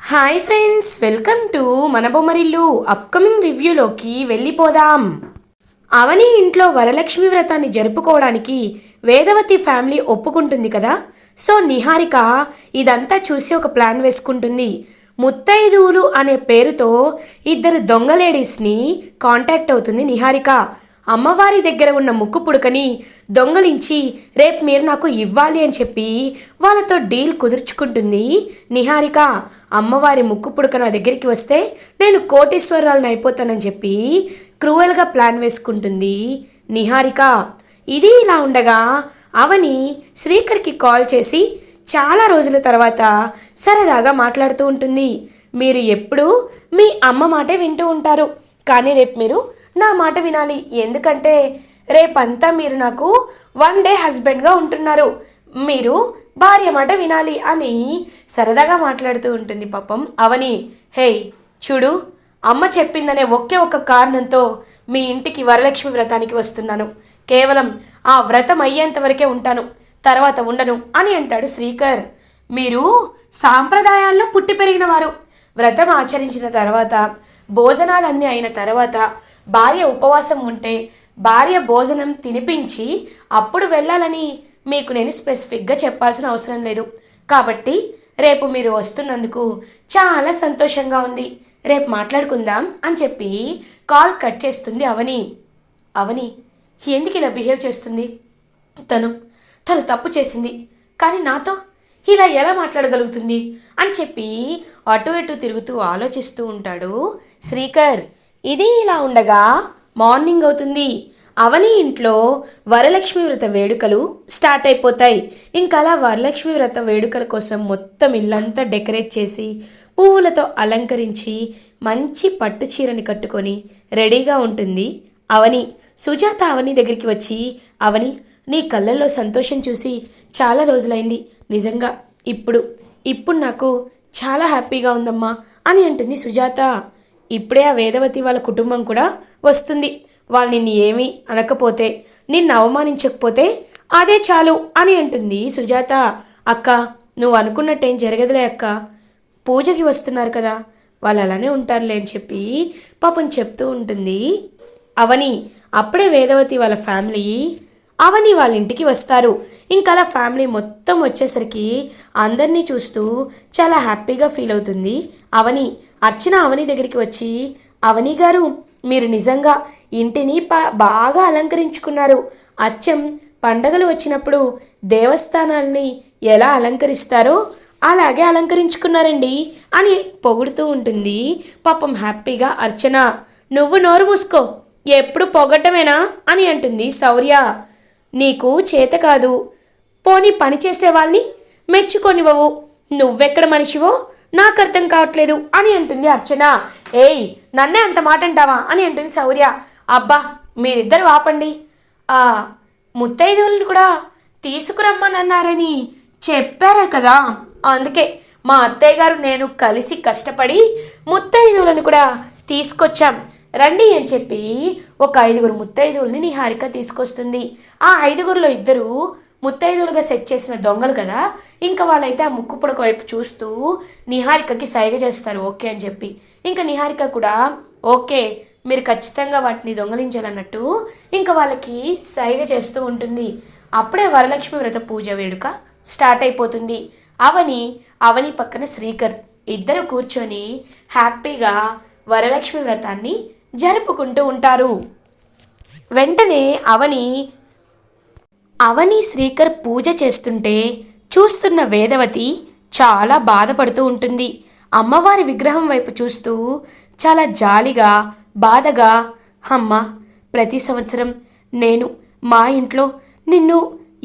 Hi friends welcome to మన Bommarillu upcoming రివ్యూలోకి వెళ్ళిపోదాం. అవని ఇంట్లో వరలక్ష్మి వ్రతాన్ని జరుపుకోవడానికి వేదవతి ఫ్యామిలీ ఒప్పుకుంటుంది కదా? సో నిహారిక ఇదంతా చూసి ఒక ప్లాన్ వేసుకుంటుంది. ముత్తైదువులు అనే పేరుతో ఇద్దరు దొంగ లేడీస్ని కాంటాక్ట్ అవుతుంది నిహారిక. అమ్మవారి దగ్గర ఉన్న ముక్కు పుడకని దొంగలించి రేపు మీరు నాకు ఇవ్వాలి అని చెప్పి వాళ్ళతో డీల్ కుదుర్చుకుంటుంది. నిహారిక అమ్మవారి ముక్కు పుడక నా దగ్గరికి వస్తే నేను కోటీశ్వరాలను అయిపోతానని చెప్పి క్రూయల్గా ప్లాన్ వేసుకుంటుంది. నిహారిక ఇది ఇలా ఉండగా అవని శ్రీకర్కి కాల్ చేసి చాలా రోజుల తర్వాత సరదాగా మాట్లాడుతూ ఉంటుంది. మీరు ఎప్పుడూ మీ అమ్మ మాటే వింటూ ఉంటారు. కానీ రేపు మీరు నా మాట వినాలి. ఎందుకంటే రేపంతా మీరు నాకు వన్ డే హస్బెండ్గా ఉంటున్నారు. మీరు భార్య మాట వినాలి అని సరదాగా మాట్లాడుతూ ఉంటుంది పాపం అవని. హే చూడు అమ్మ చెప్పిందనే ఒకే ఒక కారణంతో మీ ఇంటికి వరలక్ష్మి వ్రతానికి వస్తున్నాను. కేవలం ఆ వ్రతం అయ్యేంత వరకే ఉంటాను. తర్వాత ఉండను అని అంటాడు శ్రీకర్. మీరు సాంప్రదాయాల్లో పుట్టి పెరిగిన వారు. వ్రతం ఆచరించిన తర్వాత భోజనాలన్నీ అయిన తర్వాత భార్య ఉపవాసం ఉంటే భార్య భోజనం తినిపించి అప్పుడు వెళ్ళాలని మీకు నేను స్పెసిఫిక్గా చెప్పాల్సిన అవసరం లేదు. కాబట్టి రేపు మీరు వస్తున్నందుకు చాలా సంతోషంగా ఉంది. రేపు మాట్లాడుకుందాం అని చెప్పి కాల్ కట్ చేస్తుంది అవని. అవని ఎందుకు ఇలా బిహేవ్ చేస్తుంది? తను తను తప్పు చేసింది. కానీ నాతో ఇలా ఎలా మాట్లాడగలుగుతుంది? అని చెప్పి అటు ఇటు తిరుగుతూ ఆలోచిస్తూ ఉంటాడు శ్రీకర్. ఇది ఇలా ఉండగా మార్నింగ్ అవుతుంది. అవని ఇంట్లో వరలక్ష్మి వ్రత వేడుకలు స్టార్ట్ అయిపోతాయి. ఇంకా అలా వరలక్ష్మి వ్రత వేడుకల కోసం మొత్తం ఇల్లంతా డెకరేట్ చేసి పువ్వులతో అలంకరించి మంచి పట్టు చీరని కట్టుకొని రెడీగా ఉంటుంది అవని. సుజాత అవని దగ్గరికి వచ్చి అవని నీ కళ్ళల్లో సంతోషం చూసి చాలా రోజులైంది. నిజంగా ఇప్పుడు ఇప్పుడు నాకు చాలా హ్యాపీగా ఉందమ్మా అని అంటుంది సుజాత. ఇప్పుడే ఆ వేదవతి వాళ్ళ కుటుంబం కూడా వస్తుంది. వాళ్ళు నిన్ను ఏమీ అనకపోతే నిన్ను అవమానించకపోతే అదే చాలు అని అంటుంది సుజాత. అక్క నువ్వు అనుకున్నట్టేం జరగదులే అక్క. పూజకి వస్తున్నారు కదా వాళ్ళు అలానే ఉంటారులే అని చెప్పి పాపం చెప్తూ ఉంటుంది. అవని అప్పుడే వేదవతి వాళ్ళ ఫ్యామిలీ అవని వాళ్ళ ఇంటికి వస్తారు. ఇంకా అలా ఫ్యామిలీ మొత్తం వచ్చేసరికి అందరినీ చూస్తూ చాలా హ్యాపీగా ఫీల్ అవుతుంది అవని. అర్చన అవని దగ్గరికి వచ్చి అవని గారు మీరు నిజంగా ఇంటిని బాగా అలంకరించుకున్నారు. అచ్చం పండగలు వచ్చినప్పుడు దేవస్థానాల్ని ఎలా అలంకరిస్తారో అలాగే అలంకరించుకున్నారండి అని పొగుడుతూ ఉంటుంది పాపం హ్యాపీగా అర్చన. నువ్వు నోరు మూసుకో ఎప్పుడు పొగట్టమేనా అని అంటుంది శౌర్య. నీకు చేత కాదు. పోనీ పనిచేసే వాళ్ళని మెచ్చుకొనివ్వవు. నువ్వెక్కడ మనిషివో నాకు అర్థం కావట్లేదు అని అంటుంది అర్చన. ఏయ్ నన్నే అంత మాట అంటావా అని అంటుంది శౌర్య. అబ్బా మీరిద్దరు ఆపండి. ఆ ముత్తైదువులను కూడా తీసుకురమ్మనన్నారని చెప్పారా కదా. అందుకే మా అత్తయ్య గారు నేను కలిసి కష్టపడి ముత్తైదువులను కూడా తీసుకొచ్చాం. రండి అని చెప్పి ఒక ఐదుగురు ముత్తైదువుల్ని నిహారిక తీసుకొస్తుంది. ఆ ఐదుగురిలో ఇద్దరు ముత్తైదులుగా సెట్ చేసిన దొంగలు కదా? ఇంకా వాళ్ళైతే ఆ ముక్కు పొడక వైపు చూస్తూ నిహారికకి సైగ చేస్తారు ఓకే అని చెప్పి. ఇంకా నిహారిక కూడా ఓకే మీరు ఖచ్చితంగా వాటిని దొంగలించాలన్నట్టు ఇంకా వాళ్ళకి సైగ చేస్తూ ఉంటుంది. అప్పుడే వరలక్ష్మి వ్రత పూజ వేడుక స్టార్ట్ అయిపోతుంది. అవని అవని పక్కన శ్రీకర్ ఇద్దరు కూర్చొని హ్యాపీగా వరలక్ష్మి వ్రతాన్ని జరుపుకుంటూ ఉంటారు. వెంటనే అవని అవని శ్రీకర్ పూజ చేస్తుంటే చూస్తున్న వేదవతి చాలా బాధపడుతూ ఉంటుంది. అమ్మవారి విగ్రహం వైపు చూస్తూ చాలా జాలిగా బాధగా అమ్మ ప్రతి సంవత్సరం నేను మా ఇంట్లో నిన్ను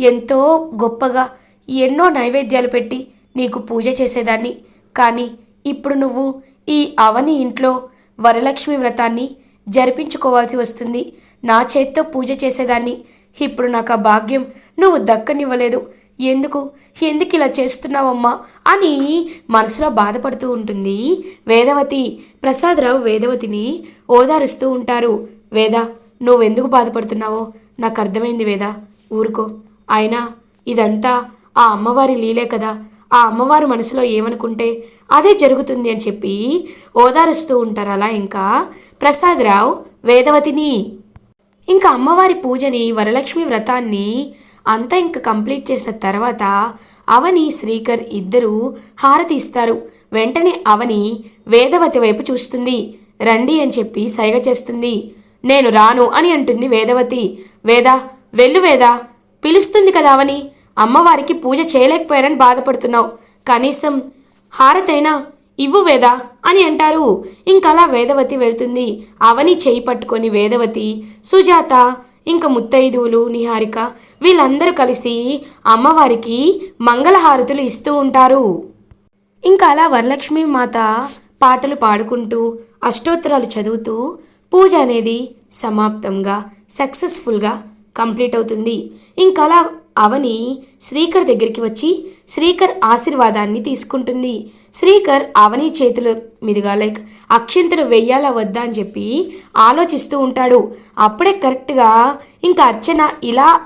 ఎంతో గొప్పగా ఎన్నో నైవేద్యాలు పెట్టి నీకు పూజ చేసేదాన్ని. కానీ ఇప్పుడు నువ్వు ఈ అవని ఇంట్లో వరలక్ష్మి వ్రతాన్ని జరిపించుకోవాల్సి వస్తుంది. నా చేత్తో పూజ చేసేదాన్ని. ఇప్పుడు నాకు ఆ భాగ్యం నువ్వు దక్కనివ్వలేదు. ఎందుకు? ఎందుకు ఇలా చేస్తున్నావమ్మా? అని మనసులో బాధపడుతూ ఉంటుంది. వేదవతి ప్రసాదరావు వేదవతిని ఓదారుస్తూ ఉంటారు. వేద నువ్వెందుకు బాధపడుతున్నావో? నాకు అర్థమైంది వేద. ఊరుకో. అయినా ఇదంతా ఆ అమ్మవారి లీలే కదా. ఆ అమ్మవారు మనసులో ఏమనుకుంటే అదే జరుగుతుంది అని చెప్పి ఓదారుస్తూ ఉంటారు. అలా ఇంకా ప్రసాదరావు వేదవతిని ఇంకా అమ్మవారి పూజని వరలక్ష్మి వ్రతాన్ని అంతా ఇంకా కంప్లీట్ చేసిన తర్వాత అవని శ్రీకర్ ఇద్దరూ హారతి ఇస్తారు. వెంటనే అవని వేదవతి వైపు చూస్తుంది. రండి అని చెప్పి సైగ చేస్తుంది. నేను రాను అని అంటుంది వేదవతి. వేద వెళ్ళు వేద. పిలుస్తుంది కదా అవని. అమ్మవారికి పూజ చేయలేకపోయారని బాధపడుతున్నావు. కనీసం హారతైనా ఇవ్వు వేద అని అంటారు. ఇంకలా వేదవతి వెళ్తుంది. అవని చేయి పట్టుకొని వేదవతి సుజాత ఇంక ముత్తైదువులు నిహారిక వీళ్ళందరూ కలిసి అమ్మవారికి మంగళహారతులు ఇస్తూ ఉంటారు. ఇంకా అలా వరలక్ష్మి మాత పాటలు పాడుకుంటూ అష్టోత్తరాలు చదువుతూ పూజ అనేది సమాప్తంగా సక్సెస్ఫుల్గా కంప్లీట్ అవుతుంది. ఇంకా అలా అవని శ్రీకర్ దగ్గరికి వచ్చి శ్రీకర్ ఆశీర్వాదాన్ని తీసుకుంటుంది. శ్రీకర్ అవని చేతుల మీదుగా లైక్ అక్షింతలు వెయ్యాలా వద్దా అని చెప్పి ఆలోచిస్తూ ఉంటాడు. అప్పుడే కరెక్ట్గా ఇంకా అర్చన ఇలా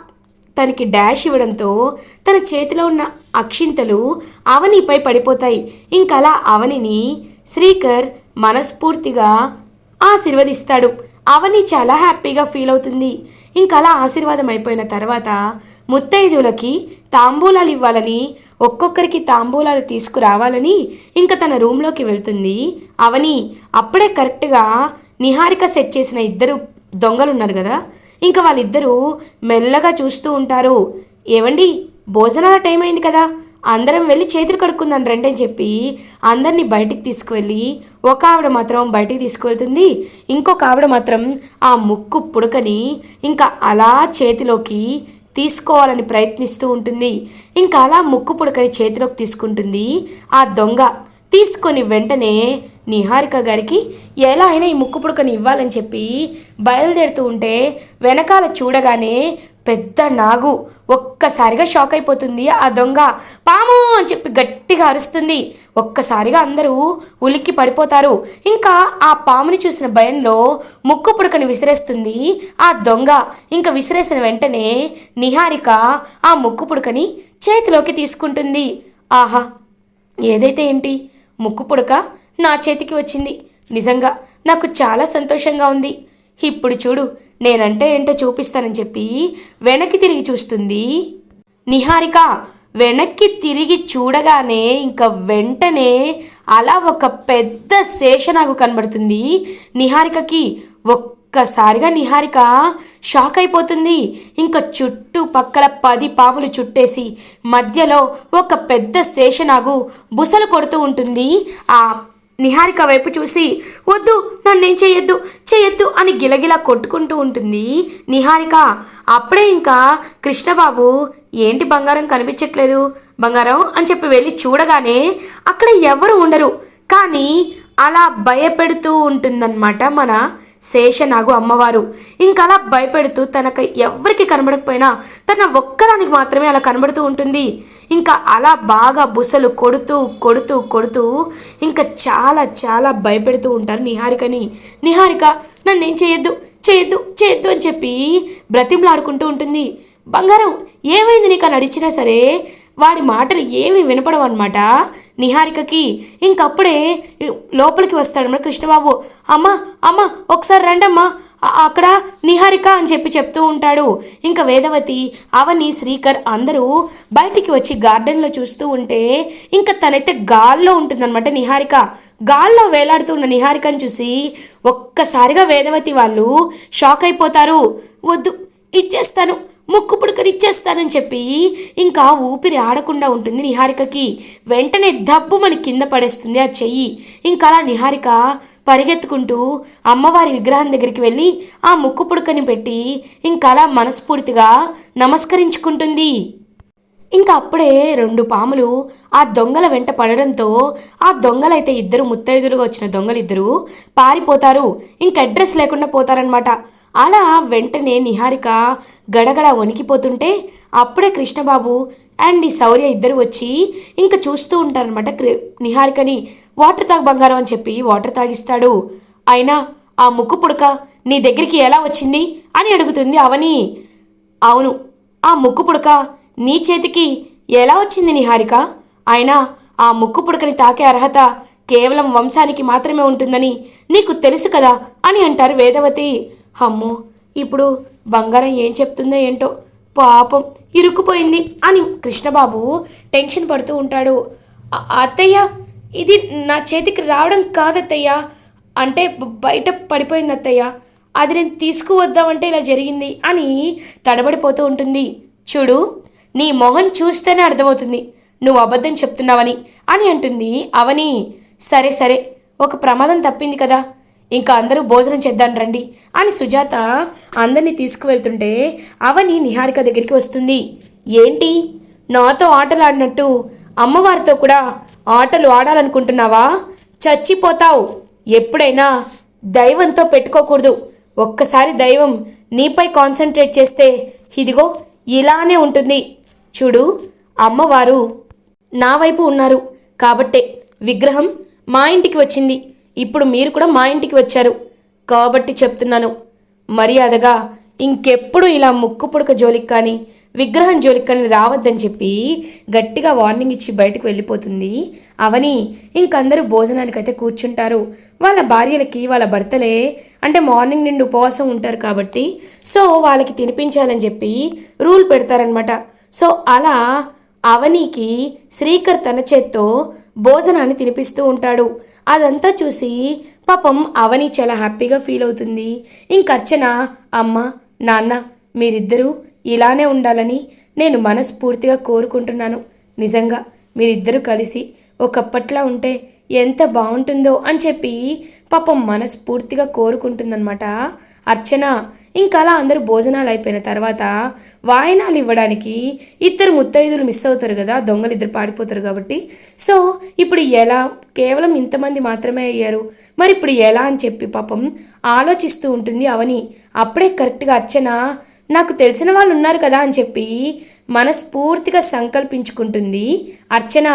తనకి డాష్ ఇవ్వడంతో తన చేతిలో ఉన్న అక్షింతలు అవనిపై పడిపోతాయి. ఇంకలా అవనిని శ్రీకర్ మనస్ఫూర్తిగా ఆశీర్వదిస్తాడు. అవని చాలా హ్యాపీగా ఫీల్ అవుతుంది. ఇంకలా ఆశీర్వాదం అయిపోయిన తర్వాత ముత్తైదువులకి తాంబూలాలు ఇవ్వాలని ఒక్కొక్కరికి తాంబూలాలు తీసుకురావాలని ఇంకా తన రూమ్లోకి వెళ్తుంది. అవని అప్పుడే కరెక్ట్గా నిహారిక సెట్ చేసిన ఇద్దరు దొంగలు ఉన్నారు కదా. ఇంకా వాళ్ళిద్దరూ మెల్లగా చూస్తూ ఉంటారు. ఏవండి భోజనాల టైం అయింది కదా. అందరం వెళ్ళి చేతులు కడుక్కుందాం రండి అని చెప్పి అందరినీ బయటికి తీసుకువెళ్ళి ఒక ఆవిడ మాత్రం బయటికి తీసుకువెళ్తుంది. ఇంకొక ఆవిడ మాత్రం ఆ ముక్కు పుడకని ఇంకా అలా చేతిలోకి తీసుకోవాలని ప్రయత్నిస్తూ ఉంటుంది. ఇంకా అలా ముక్కు పుడకని చేతిలోకి తీసుకుంటుంది. ఆ దొంగ తీసుకొని వెంటనే నిహారిక గారికి ఎలా అయినా ఈ ముక్కు పుడకని ఇవ్వాలని చెప్పి బయలుదేరుతూ ఉంటే వెనకాల చూడగానే పెద్ద నాగు ఒక్కసారిగా షాక్ అయిపోతుంది ఆ దొంగ. పాము! అని చెప్పి గట్టిగా అరుస్తుంది. ఒక్కసారిగా అందరూ ఉలిక్కి పడిపోతారు. ఇంకా ఆ పాముని చూసిన భయంలో ముక్కు పుడకని విసిరేస్తుంది ఆ దొంగ. ఇంకా విసిరేసిన వెంటనే నిహారిక ఆ ముక్కు పుడకని చేతిలోకి తీసుకుంటుంది. ఆహా! ఏదైతే ఏంటి? ముక్కు పుడక నా చేతికి వచ్చింది. నిజంగా నాకు చాలా సంతోషంగా ఉంది. ఇప్పుడు చూడు నేనంటే ఏంటో చూపిస్తానని చెప్పి వెనక్కి తిరిగి చూస్తుంది. నిహారిక వెనక్కి తిరిగి చూడగానే ఇంకా వెంటనే అలా ఒక పెద్ద శేషనాగు కనబడుతుంది. నిహారికకి ఒక్కసారిగా నిహారిక షాక్ అయిపోతుంది. ఇంకా చుట్టుపక్కల పది పాములు చుట్టేసి మధ్యలో ఒక పెద్ద శేషనాగు బుసలు కొడుతూ ఉంటుంది. ఆ నిహారిక వైపు చూసి వద్దు నన్నేం చేయొద్దు చేయొద్దు అని గిలగిలా కొట్టుకుంటూ ఉంటుంది నిహారిక. అప్పుడే ఇంకా కృష్ణబాబు ఏంటి బంగారం కనిపించట్లేదు? బంగారం? అని చెప్పి వెళ్ళి చూడగానే అక్కడ ఎవరు ఉండరు. కానీ అలా భయపెడుతూ ఉంటుందన్నమాట మన శేషనాగు అమ్మవారు. ఇంకా అలా భయపెడుతూ తనకు ఎవరికి కనబడకపోయినా తన ఒక్కదానికి మాత్రమే అలా కనబడుతూ ఉంటుంది. ఇంకా అలా బాగా బుసలు కొడుతూ కొడుతూ కొడుతూ ఇంకా చాలా చాలా భయపెడుతూ ఉంటారు నిహారికని. నిహారిక నన్నేం చేయొద్దు చేయొద్దు చేయొద్దు అని చెప్పి బ్రతిమలాడుకుంటూ ఉంటుంది. బంగారం ఏమైంది నీకు అని అడిచినా సరే వాడి మాటలు ఏమీ వినపడవు అనమాట నిహారికకి ఇంకప్పుడే లోపలికి వస్తాడన్నమాట కృష్ణబాబు. అమ్మ అమ్మ ఒకసారి రండమ్మా. అక్కడ నిహారిక అని చెప్పి చెప్తూ ఉంటాడు. ఇంకా వేదవతి అవని శ్రీకర్ అందరూ బయటికి వచ్చి గార్డెన్లో చూస్తూ ఉంటే ఇంకా తనైతే గాల్లో ఉంటుందన్నమాట నిహారిక. గాల్లో వేలాడుతూ ఉన్న నిహారికను చూసి ఒక్కసారిగా వేదవతి వాళ్ళు షాక్ అయిపోతారు. వద్దు ఇచ్చేస్తాను ముక్కు పుడకనిచ్చేస్తానని చెప్పి ఇంకా ఊపిరి ఆడకుండా ఉంటుంది నిహారికకి. వెంటనే దబ్బు మన కింద పడేస్తుంది ఆ చెయ్యి. ఇంకా అలా నిహారిక పరిగెత్తుకుంటూ అమ్మవారి విగ్రహం దగ్గరికి వెళ్ళి ఆ ముక్కు పుడకని పెట్టి ఇంకా అలా మనస్ఫూర్తిగా నమస్కరించుకుంటుంది. ఇంకా అప్పుడే రెండు పాములు ఆ దొంగల వెంట పడడంతో ఆ దొంగలైతే ఇద్దరు ముత్తైదులుగా వచ్చిన దొంగలు ఇద్దరు పారిపోతారు. ఇంక అడ్రస్ లేకుండా పోతారనమాట అలా వెంటనే నిహారిక గడగడ వణికిపోతుంటే అప్పుడే కృష్ణబాబు అండ్ ఈ శౌర్య ఇద్దరు వచ్చి ఇంకా చూస్తూ ఉంటారనమాట నిహారికని. వాటర్ తాగు బంగారం అని చెప్పి వాటర్ తాగిస్తాడు. అయినా ఆ ముక్కు పుడక నీ దగ్గరికి ఎలా వచ్చింది? అని అడుగుతుంది అవని. అవును ఆ ముక్కు పుడక నీ చేతికి ఎలా వచ్చింది నిహారిక? అయినా ఆ ముక్కు పుడకని తాకే అర్హత కేవలం వంశానికి మాత్రమే ఉంటుందని నీకు తెలుసు కదా అని అంటారు వేదవతి. అమ్మో ఇప్పుడు బంగారం ఏం చెప్తుందో ఏంటో? పాపం ఇరుక్కుపోయింది అని కృష్ణబాబు టెన్షన్ పడుతూ ఉంటాడు. అత్తయ్య ఇది నా చేతికి రావడం కాదత్తయ్య. అంటే బయట పడిపోయింది అత్తయ్య. అది నేను తీసుకువద్దామంటే ఇలా జరిగింది అని తడబడిపోతూ ఉంటుంది. చూడు నీ మొహం చూస్తేనే అర్థమవుతుంది. నువ్వు అబద్ధం చెప్తున్నావని అని అంటుంది అవని. సరే సరే ఒక ప్రమాదం తప్పింది కదా. ఇంకా అందరూ భోజనం చేద్దాం రండి అని సుజాత అందరినీ తీసుకువెళ్తుంటే అవని నిహారిక దగ్గరికి వస్తుంది. ఏంటి? నాతో ఆటలాడినట్టు అమ్మవారితో కూడా ఆటలు ఆడాలనుకుంటున్నావా? చచ్చిపోతావు. ఎప్పుడైనా దైవంతో పెట్టుకోకూడదు. ఒక్కసారి దైవం నీపై కాన్సన్ట్రేట్ చేస్తే ఇదిగో ఇలానే ఉంటుంది. చూడు అమ్మవారు నా వైపు ఉన్నారు కాబట్టే విగ్రహం మా ఇంటికి వచ్చింది. ఇప్పుడు మీరు కూడా మా ఇంటికి వచ్చారు. కాబట్టి చెప్తున్నాను. మర్యాదగా ఇంకెప్పుడు ఇలా ముక్కు పుడక జోలికి కానీ విగ్రహం జోలికి కానీ రావద్దని చెప్పి గట్టిగా వార్నింగ్ ఇచ్చి బయటకు వెళ్ళిపోతుంది. అవని ఇంకందరూ భోజనానికైతే కూర్చుంటారు. వాళ్ళ భార్యలకి వాళ్ళ భర్తలే అంటే మార్నింగ్ నుండి ఉపవాసం ఉంటారు కాబట్టి సో వాళ్ళకి తినిపించాలని చెప్పి రూల్ పెడతారనమాట సో అలా అవనికి శ్రీకర్ తన చేత్తో భోజనాన్ని తినిపిస్తూ ఉంటాడు. అదంతా చూసి పాపం అవని చాలా హ్యాపీగా ఫీల్ అవుతుంది. ఇంకర్చన అమ్మ నాన్న మీరిద్దరూ ఇలానే ఉండాలని నేను మనస్ఫూర్తిగా కోరుకుంటున్నాను. నిజంగా మీరిద్దరూ కలిసి ఒకప్పట్లా ఉంటే ఎంత బాగుంటుందో అని చెప్పి పాపం మనస్ఫూర్తిగా కోరుకుంటుందన్నమాట. అర్చన. ఇంకా అలా అందరూ భోజనాలు అయిపోయిన తర్వాత వాయనాలు ఇవ్వడానికి ఇద్దరు ముత్తైదులు మిస్ అవుతారు కదా దొంగలు ఇద్దరు పాడిపోతారు కాబట్టి. సో ఇప్పుడు ఎలా కేవలం ఇంతమంది మాత్రమే అయ్యారు. మరి ఇప్పుడు ఎలా అని చెప్పి పాపం ఆలోచిస్తూ ఉంటుంది అవని. అప్పుడే కరెక్ట్గా అర్చన నాకు తెలిసిన వాళ్ళు ఉన్నారు కదా అని చెప్పి మనస్ఫూర్తిగా సంకల్పించుకుంటుంది అర్చన.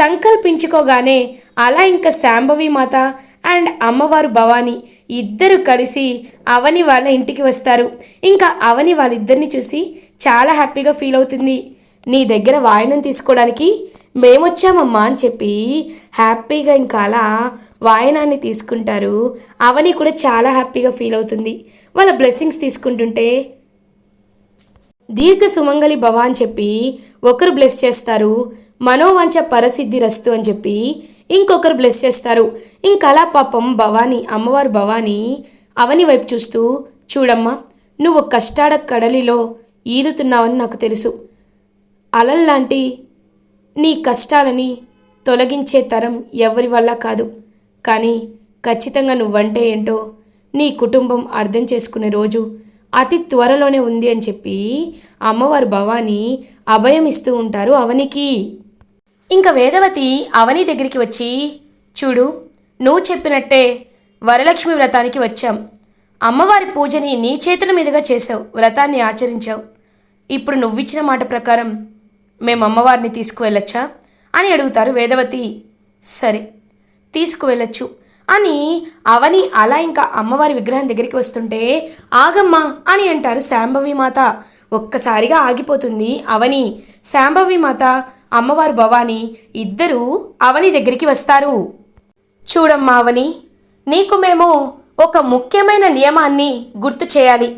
సంకల్పించుకోగానే అలా ఇంకా శాంభవి మాత అండ్ అమ్మవారు భవాని ఇద్దరు కలిసి అవని వాళ్ళ ఇంటికి వస్తారు. ఇంకా అవని వాళ్ళిద్దరిని చూసి చాలా హ్యాపీగా ఫీల్ అవుతుంది. నీ దగ్గర వాయనం తీసుకోవడానికి మేమొచ్చామమ్మా అని చెప్పి హ్యాపీగా ఇంకా అలా వాయనాన్ని తీసుకుంటారు. అవని కూడా చాలా హ్యాపీగా ఫీల్ అవుతుంది. వాళ్ళ బ్లెస్సింగ్స్ తీసుకుంటుంటే దీర్ఘ సుమంగలి భవ అని చెప్పి ఒకరు బ్లెస్ చేస్తారు. మనోవాంఛ పరసిద్ధి రస్తు అని చెప్పి ఇంకొకరు బ్లెస్ చేస్తారు. ఇంకలా పాపం భవాని అమ్మవారు భవానీ అవని వైపు చూస్తూ చూడమ్మా నువ్వు కష్టాడ కడలిలో ఈదుతున్నావని నాకు తెలుసు. అలల్లాంటి నీ కష్టాలని తొలగించే తరం ఎవరి వల్ల కాదు. కానీ ఖచ్చితంగా నువ్వంటే ఏంటో నీ కుటుంబం అర్థం చేసుకునే రోజు అతి త్వరలోనే ఉంది అని చెప్పి అమ్మవారు భవానీ అభయం ఇస్తూ ఉంటారు అవనికి. ఇంకా వేదవతి అవని దగ్గరికి వచ్చి చూడు నువ్వు చెప్పినట్టే వరలక్ష్మి వ్రతానికి వచ్చాం. అమ్మవారి పూజని నీ చేతుల మీదుగా చేసావు వ్రతాన్ని ఆచరించావు. ఇప్పుడు నువ్విచ్చిన మాట ప్రకారం మేము అమ్మవారిని తీసుకువెళ్ళొచ్చా? అని అడుగుతారు వేదవతి. సరే తీసుకువెళ్ళొచ్చు. అని అవని అలా ఇంకా అమ్మవారి విగ్రహం దగ్గరికి వస్తుంటే ఆగమ్మా అని అంటారు శాంభవి మాత ఒక్కసారిగా ఆగిపోతుంది అవని. శాంభవి మాత అమ్మవారు భవాని ఇద్దరూ అవని దగ్గరికి వస్తారు. చూడమ్మా అవని నీకు మేము ఒక ముఖ్యమైన నియమాన్ని గుర్తు చేయాలి.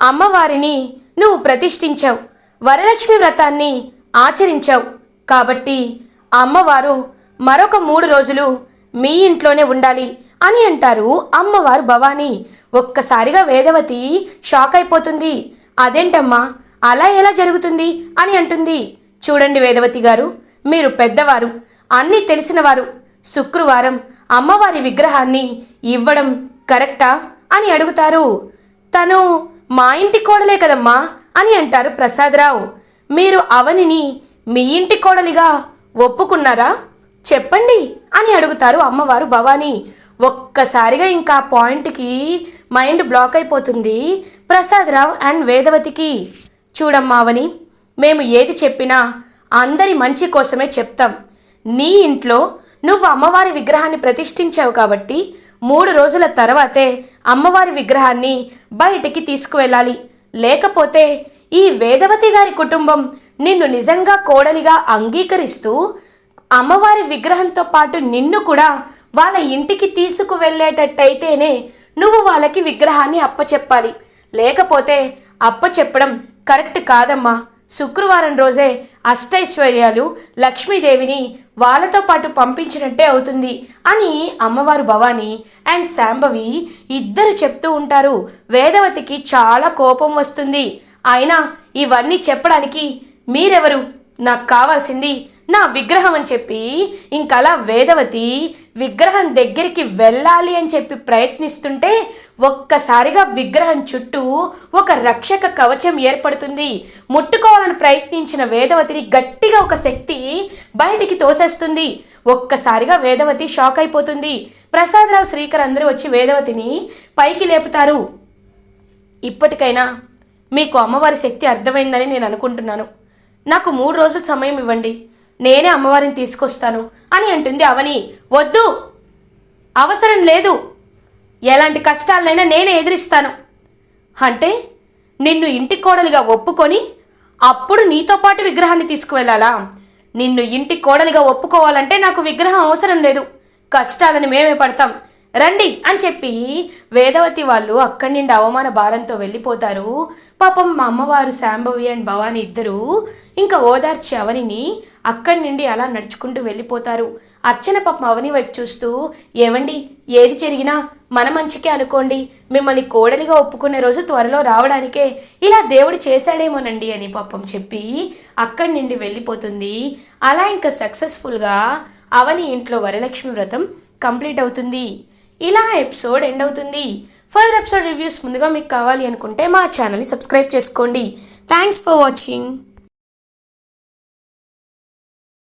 అమ్మవారిని నువ్వు ప్రతిష్ఠించావు వరలక్ష్మి వ్రతాన్ని ఆచరించావు. కాబట్టి అమ్మవారు మరొక మూడు రోజులు మీ ఇంట్లోనే ఉండాలి అని అంటారు అమ్మవారు భవాని. ఒక్కసారిగా వేదవతి షాక్ అయిపోతుంది. అదేంటమ్మా అలా ఎలా జరుగుతుంది అని అంటుంది. చూడండి వేదవతి గారు మీరు పెద్దవారు అన్నీ తెలిసినవారు. శుక్రవారం అమ్మవారి విగ్రహాన్ని ఇవ్వడం కరెక్టా అని అడుగుతారు. తను మా ఇంటి కోడలే కదమ్మా అని అంటారు ప్రసాదరావు. మీరు అవనిని మీ ఇంటి కోడలిగా ఒప్పుకున్నారా? చెప్పండి అని అడుగుతారు అమ్మవారు భవానీ. ఒక్కసారిగా ఇంకా పాయింట్కి మైండ్ బ్లాక్ అయిపోతుంది ప్రసాదరావు అండ్ వేదవతికి. చూడమ్మా అవని మేము ఏది చెప్పినా అందరి మంచి కోసమే చెప్తాం. నీ ఇంట్లో నువ్వు అమ్మవారి విగ్రహాన్ని ప్రతిష్ఠించావు కాబట్టి మూడు రోజుల తర్వాతే అమ్మవారి విగ్రహాన్ని బయటికి తీసుకువెళ్ళాలి. లేకపోతే ఈ వేదవతి గారి కుటుంబం నిన్ను నిజంగా కోడలిగా అంగీకరిస్తూ అమ్మవారి విగ్రహంతో పాటు నిన్ను కూడా వాళ్ళ ఇంటికి తీసుకువెళ్ళేటట్టయితేనే నువ్వు వాళ్ళకి విగ్రహాన్ని అప్పచెప్పాలి. లేకపోతే అప్పచెప్పడం కరెక్ట్ కాదమ్మా. శుక్రవారం రోజే అష్టైశ్వర్యాలు లక్ష్మీదేవిని వాళ్ళతో పాటు పంపించినట్టే అవుతుంది అని అమ్మవారు భవాని అండ్ శాంభవి ఇద్దరు చెప్తూ ఉంటారు. వేదవతికి చాలా కోపం వస్తుంది. అయినా ఇవన్నీ చెప్పడానికి మీరెవరు? నాకు కావాల్సింది నా విగ్రహం అని చెప్పి ఇంకలా వేదవతి విగ్రహం దగ్గరికి వెళ్ళాలి అని చెప్పి ప్రయత్నిస్తుంటే ఒక్కసారిగా విగ్రహం చుట్టూ ఒక రక్షక కవచం ఏర్పడుతుంది. ముట్టుకోవాలని ప్రయత్నించిన వేదవతిని గట్టిగా ఒక శక్తి బయటికి తోసేస్తుంది. ఒక్కసారిగా వేదవతి షాక్ అయిపోతుంది. ప్రసాదరావు శ్రీకర్ అందరూ వచ్చి వేదవతిని పైకి లేపుతారు. ఇప్పటికైనా మీకు అమ్మవారి శక్తి అర్థమైందని నేను అనుకుంటున్నాను. నాకు మూడు రోజులు సమయం ఇవ్వండి. నేనే అమ్మవారిని తీసుకొస్తాను అని అంటుంది అవని. వద్దు అవసరం లేదు. ఎలాంటి కష్టాలనైనా నేనే ఎదిరిస్తాను. అంటే నిన్ను ఇంటి కోడలిగా ఒప్పుకొని అప్పుడు నీతో పాటు విగ్రహాన్ని తీసుకువెళ్ళాలా? నిన్ను ఇంటి కోడలిగా ఒప్పుకోవాలంటే నాకు విగ్రహం అవసరం లేదు. కష్టాలని మేమే పడతాం. రండి అని చెప్పి వేదవతి వాళ్ళు అక్కడి నుండి అవమాన భారంతో వెళ్ళిపోతారు. పాపం మా అమ్మవారు శాంభవి అండ్ భవాని ఇద్దరు ఇంకా ఓదార్చి అవనిని అక్కడి నుండి అలా నడుచుకుంటూ వెళ్ళిపోతారు. అర్చన పాపం అవని వైపు చూస్తూ ఏవండి ఏది జరిగినా మన మంచికే అనుకోండి. మిమ్మల్ని కోడలిగా ఒప్పుకునే రోజు త్వరలో రావడానికే ఇలా దేవుడు చేశాడేమోనండి అని పాపం చెప్పి అక్కడి నుండి వెళ్ళిపోతుంది. అలా ఇంకా సక్సెస్ఫుల్గా అవని ఇంట్లో వరలక్ష్మి వ్రతం కంప్లీట్ అవుతుంది. ఇలా ఎపిసోడ్ ఎండ్ అవుతుంది. ఫర్దర్ ఎపిసోడ్ రివ్యూస్ ముందుగా మీకు కావాలి అనుకుంటే మా ఛానల్ని సబ్స్క్రైబ్ చేసుకోండి. Thanks for watching.